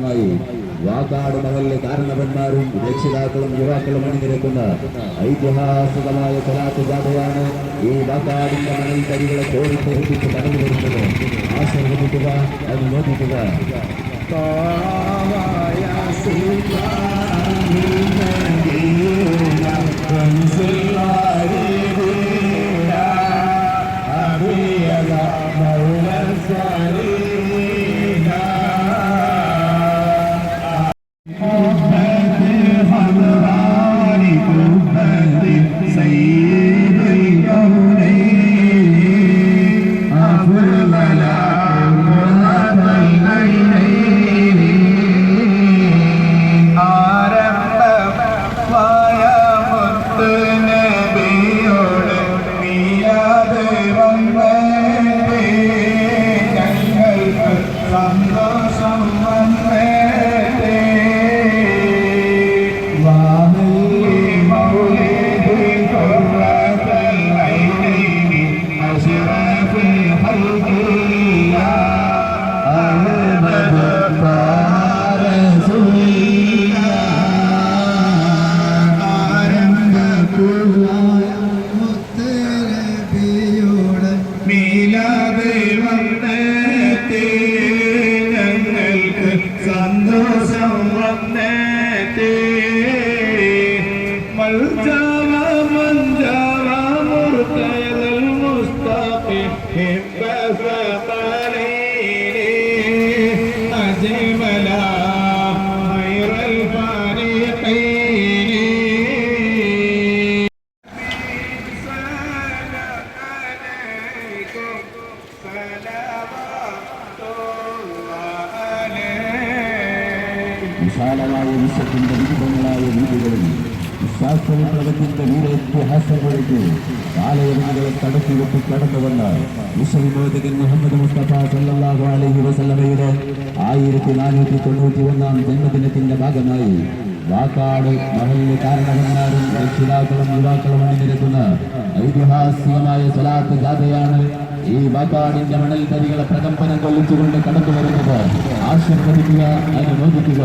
ഭാഗമായി വാക്കാട് മഹലിലെ കാരണവന്മാരും രക്ഷിതാക്കളും യുവാക്കളും അണിനിരക്കുന്ന ഐതിഹാസികമായ കലാത്ത് ജാഥയാണ് ഈ വാക്കാടിന്റെ മണൽ കരികളെ കോരിത്തെറിപ്പിച്ച് കടന്നു വരുന്നത്. ആശീർവദിക്കുക അനുമോദിക്കുക. ആരംഭമായ التمام من تمام مرتي للمستقيم بس قليلي لا غير الفريقين سلام عليكم سلام الله عليكم ശാസ്ത്രവിപ്ലവത്തിന്റെ വീരേതിഹാസങ്ങളിലേക്ക് കടത്തി തടത്തിവിട്ട് കടന്നു വന്ന വിശ്വവിമോചകൻ മുഹമ്മദ് മുസ്തഫ സല്ലാഹു അലഹി വസല്ലമയുടെ ആയിരത്തി നാനൂറ്റി തൊണ്ണൂറ്റി ഒന്നാം ജന്മദിനത്തിന്റെ ഭാഗമായി വാക്കാട് മഹലിലെ കാരണവന്മാരും രക്ഷിതാക്കളും യുവാക്കളും അണിനിരക്കുന്ന ഐതിഹാസികമായ സ്വലാത്ത് ജാഥയാണ് ഈ വാക്കാടിന്റെ മണൽ തരികളെ പ്രകമ്പനം കൊള്ളിച്ചുകൊണ്ട് കടന്നു വരുന്നത് ആശീർവദിക്കുക അനുമോദിക്കുക.